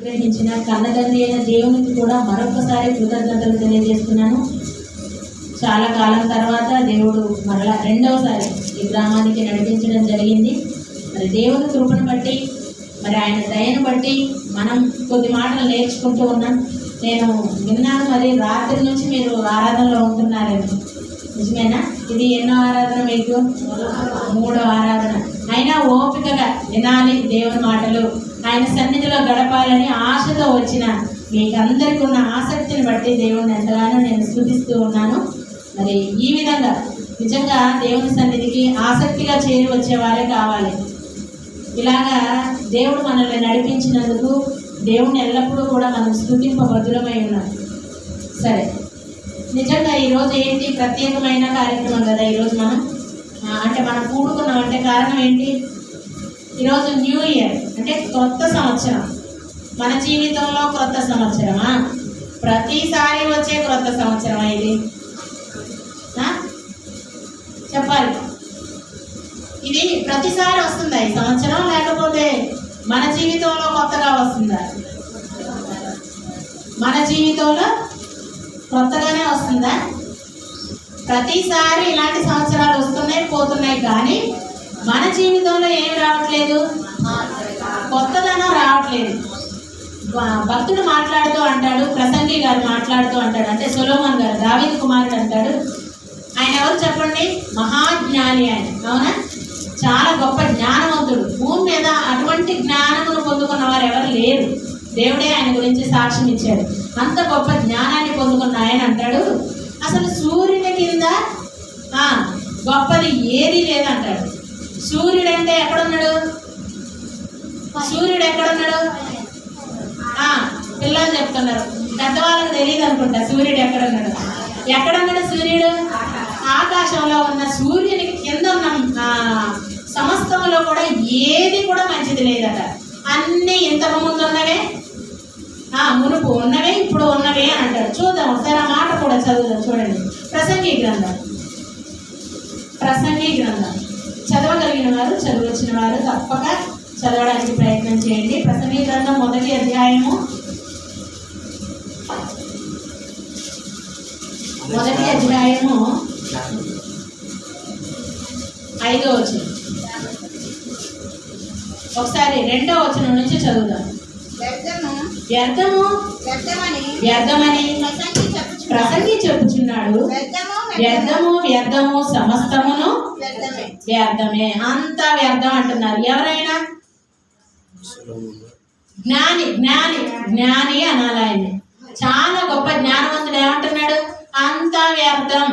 అనుగ్రహించిన కన్నతండ్రి అయిన దేవునికి కూడా మరొకసారి కృతజ్ఞతలు తెలియజేస్తున్నాను. చాలా కాలం తర్వాత దేవుడు మరలా రెండవసారి ఈ గ్రామానికి నడిపించడం జరిగింది. మరి దేవుని కృపను బట్టి మరి ఆయన దయను బట్టి మనం కొద్ది మాటలు నేర్చుకుంటూ ఉన్నాం. నేను విన్నాను మరి రాత్రి నుంచి మీరు ఆరాధనలో ఉంటున్నారని నిజమేనా? ఇది ఎన్నో ఆరాధన మీకు? మూడో ఆరాధన. వినాలి దేవుని మాటలు. ఆయన సన్నిధిలో గడపాలని ఆశతో వచ్చిన మీకు అందరికీ ఉన్న ఆసక్తిని బట్టి దేవుణ్ణి ఎంతగానో నేను స్థుతిస్తూ ఉన్నాను. మరి ఈ విధంగా నిజంగా దేవుని సన్నిధికి ఆసక్తిగా చేరి వచ్చేవారే కావాలి. ఇలాగా దేవుడు మనల్ని నడిపించినందుకు దేవుణ్ణి ఎల్లప్పుడూ కూడా మనం స్థుతింపబద్ధులమై ఉన్నాం. సరే నిజంగా ఈరోజు ఏంటి? ప్రత్యేకమైన కార్యక్రమం కదా ఈరోజు మనం? అంటే మనం కూడుకున్నాం. అంటే కారణం ఏంటి? ఈరోజు న్యూ ఇయర్ అంటే కొత్త సంవత్సరం. మన జీవితంలో కొత్త సంవత్సరమా? ప్రతిసారి వచ్చే కొత్త సంవత్సరం ఇది? చెప్పాలి. ఇది ప్రతిసారి వస్తుందా ఈ సంవత్సరం? లేకపోతే మన జీవితంలో కొత్తగా వస్తుందా? మన జీవితంలో కొత్తగానే వస్తుందా? ప్రతిసారి ఇలాంటి సంవత్సరాలు వస్తున్నాయి పోతున్నాయి కానీ మన జీవితంలో ఏం రావట్లేదు? కొత్తదనం రావట్లేదు. భక్తుడు మాట్లాడుతూ అంటాడు ప్రసంగి గారు మాట్లాడుతూ అంటాడు అంటే సులోమన్ గారు దావీద్ కుమారుడు అంటాడు. ఆయన ఎవరు చెప్పండి? మహాజ్ఞాని ఆయన. అవునా? చాలా గొప్ప జ్ఞానవంతుడు. భూమి మీద అటువంటి జ్ఞానమును పొందుకున్న వారు ఎవరు లేరు. దేవుడే ఆయన గురించి సాక్ష్యం ఇచ్చాడు. అంత గొప్ప జ్ఞానాన్ని పొందుకున్న ఆయన అంటాడు. అసలు సూర్యుని కింద గొప్పది ఏది లేదంటాడు. సూర్యుడు అంటే ఎక్కడున్నాడు? సూర్యుడు ఎక్కడున్నాడు పిల్లలు చెప్తున్నారు. పెద్దవాళ్ళకి తెలియదు అనుకుంటా సూర్యుడు ఎక్కడున్నాడు. ఎక్కడున్నాడు సూర్యుడు? ఆకాశంలో ఉన్న సూర్యునికి కింద ఉన్న సమస్తంలో కూడా ఏది కూడా మంచిది లేదట. అన్నీ ఇంతకు ముందు ఉన్నవే? ఆ మునుపు ఉన్నవే ఇప్పుడు ఉన్నవే అని అంటారు. చూద్దాం ఒకసారి ఆ మాట కూడా చదువుదాం చూడండి. ప్రసంగి గ్రంథం. ప్రసంగి గ్రంథం. చదవగలిగిన వారు చదువచ్చిన వారు తప్పక చదవడానికి ప్రయత్నం చేయండి. ప్రసంగి గ్రంథం మొదటి అధ్యాయము. మొదటి అధ్యాయము ఐదో వచనం. ఒకసారి రెండో వచనం నుంచి చదువుదాం. వ్యర్థము వ్యర్థము వ్యర్థమని ప్రసంగి చెప్పుచున్నాడు. వ్యర్థము వ్యర్థము సమస్తమును వ్యర్థమే అంతా వ్యర్థం అంటున్నారు. ఎవరైనా? జ్ఞాని జ్ఞాని జ్ఞాని అనాలి చాలా గొప్ప జ్ఞానవంతుడు ఏమంటున్నాడు? అంతా వ్యర్థం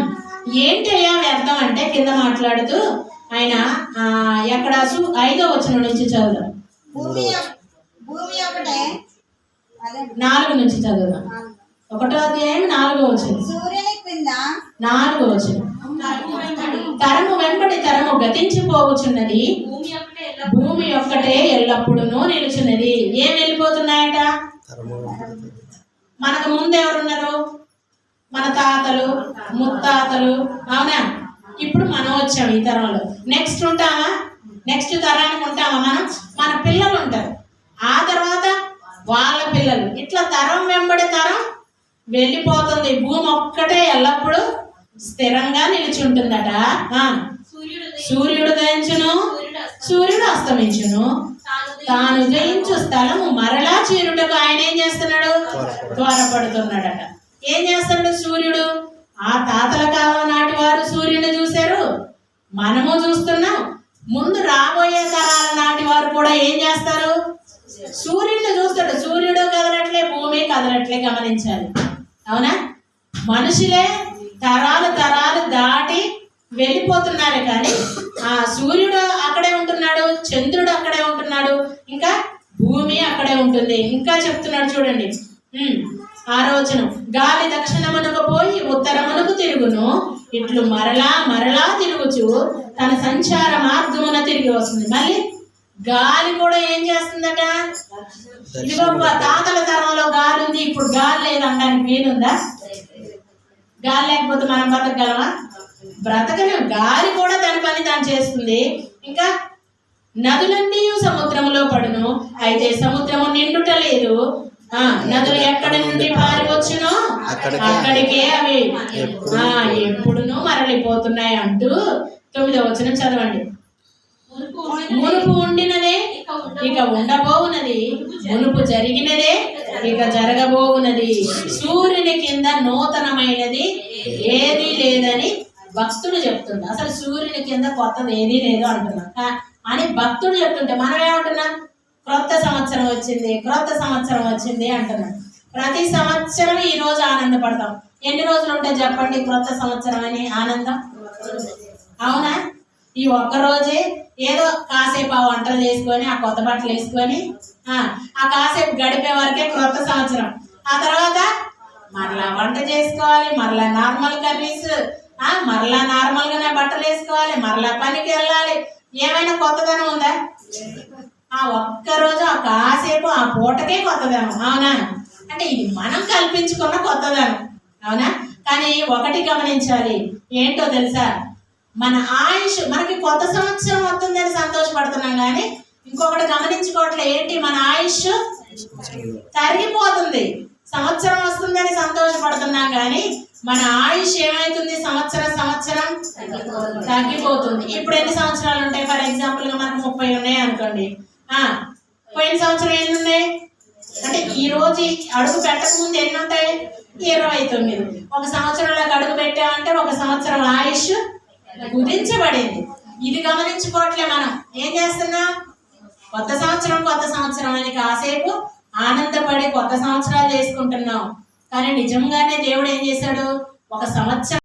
ఏంటయ్యా వ్యర్థం అంటే కింద మాట్లాడుతూ ఆయన ఆ, ఎక్కడ ఐదో వచనం నుంచి చదువుదాం. నాలుగు నుంచి చదువుదాం. ఒకటో అధ్యాయం నాలుగో సూర్యుని క్రింద? నాలుగో వచనం. తరము వెంబడి తరము గతించిపోవచ్చున్నది. భూమి ఒక్కటే ఎల్లప్పుడూ నిలుచున్నది. ఏం వెళ్ళిపోతున్నాయట? మనకు ముందు ఎవరున్నారు మన తాతలు ముత్తాతలు అవునా? ఇప్పుడు మనం వచ్చాం ఈ తరంలో. నెక్స్ట్ ఉంటామా? నెక్స్ట్ తరానికి ఉంటామా మనం? మన పిల్లలు ఉంటారు. ఆ తర్వాత వాళ్ళ పిల్లలు. ఇట్లా తరం వెంబడి తరం వెళ్ళిపోతుంది. భూమి ఒక్కటే ఎల్లప్పుడూ స్థిరంగా నిలిచి ఉంటుందట సూర్యుడు దయించును సూర్యుడు అస్తమించును. తాను జయించు స్థలము మరలా చీరుటకు ఆయన ఏం చేస్తున్నాడు? త్వరపడుతున్నాడట. ఏం చేస్తున్నాడు సూర్యుడు? ఆ తాతల కాలం నాటి వారు సూర్యుని చూశారు. మనము చూస్తున్నాం. ముందు రాబోయే తరాల నాటి వారు కూడా ఏం చేస్తారు? సూర్యుడిని చూస్తాడు. సూర్యుడు కదలట్లే భూమి కదలట్లే గమనించాలి. అవునా? మనుషులే తరాలు తరాలు దాటి వెళ్ళిపోతున్నారు కానీ ఆ సూర్యుడు అక్కడే ఉంటున్నాడు చంద్రుడు అక్కడే ఉంటున్నాడు ఇంకా భూమి అక్కడే ఉంటుంది. ఇంకా చెప్తున్నాడు చూడండి. ఉమ్, ఆరోచనం గాలి దక్షిణమునకు పోయి ఉత్తరమునకు తిరుగును. ఇట్లు మరలా మరలా తిరుగుచు తన సంచార మార్గమున తిరిగి వస్తుంది. మళ్ళీ గాలి కూడా ఏం చేస్తుందట? ఇదిగో తాతల తరంలో గాలి ఉంది. ఇప్పుడు గాలి లేదు అనడానికి వీలుందా? గాలి లేకపోతే మనం బతకగలమా బ్రతకలేం. గాలి కూడా దాని పని దాన్ని చేస్తుంది. ఇంకా నదులన్నీ సముద్రములో పడును. అయితే సముద్రము నిండుట లేదు ఆ నదులు ఎక్కడి నుండి పారి వచ్చునో అక్కడికే. అవి. ఎప్పుడును మరలిపోతున్నాయి అంటూ తొమ్మిదో వచనం చదవండి. మునుపు ఉండినదే ఇక ఉండబోవునది. మునుపు జరిగినదే ఇక జరగబోవునది. సూర్యుని కింద నూతనమైనది ఏదీ లేదని భక్తుడు చెప్తుండు. అసలు సూర్యుని కింద కొత్తది ఏదీ లేదు అంటున్నాం. అని భక్తుడు చెప్తుంటే మనం ఏమంటున్నాం? క్రొత్త సంవత్సరం వచ్చింది క్రొత్త సంవత్సరం వచ్చింది అంటున్నాం. ప్రతి సంవత్సరం ఈ రోజు ఆనందపడతాం. ఎన్ని రోజులు ఉంటాయి చెప్పండి క్రొత్త సంవత్సరం అని ఆనందం? అవునా? ఈ ఒక్క రోజే ఏదో కాసేపు ఆ వంటలు చేసుకొని ఆ కొత్త బట్టలు వేసుకొని ఆ కాసేపు గడిపే వరకే క్రొత్త సంవత్సరం. ఆ తర్వాత మరలా వంట చేసుకోవాలి మరలా నార్మల్ కర్రీస్ ఆ మరలా నార్మల్ గానే బట్టలు వేసుకోవాలి మరలా పనికి వెళ్ళాలి. ఏమైనా కొత్తదనం ఉందా? ఆ ఒక్క రోజు ఆ కాసేపు ఆ పూటకే కొత్తదనం అవునా? అంటే ఇది మనం కల్పించుకున్న కొత్తదనం అవునా? కానీ ఒకటి గమనించాలి. ఏంటో తెలుసా? మన ఆయుష్ మనకి కొత్త సంవత్సరం వస్తుందని సంతోషపడుతున్నాం కానీ ఇంకొకటి గమనించుకోవట్లే ఏంటి మన ఆయుష్ తరిగిపోతుంది. సంవత్సరం వస్తుందని సంతోషపడుతున్నాం కానీ మన ఆయుష్ ఏమైతుంది? సంవత్సరం సంవత్సరం తగ్గిపోతుంది. ఇప్పుడు ఎన్ని సంవత్సరాలు ఉంటాయి? ఫర్ ఎగ్జాంపుల్గా మనకు ముప్పై ఉన్నాయి అనుకోండి. ఆ పోయిన సంవత్సరం ఎన్ని ఉన్నాయి? అంటే ఈ రోజు అడుగు పెట్టక ముందు ఎన్ని ఉంటాయి? ఇరవై తొమ్మిది. ఒక సంవత్సరంలోకి అడుగు పెట్టామంటే ఒక సంవత్సరం ఆయుష్ కుదించబడింది. ఇది గమనించుకోవట్లే మనం. ఏం చేస్తున్నాం? కొత్త సంవత్సరం కొత్త సంవత్సరం అని కాసేపు ఆనందపడి కొత్త సంవత్సరాలు చేసుకుంటున్నాం. కానీ నిజంగానే దేవుడు ఏం చేశాడు? ఒక సంవత్సరం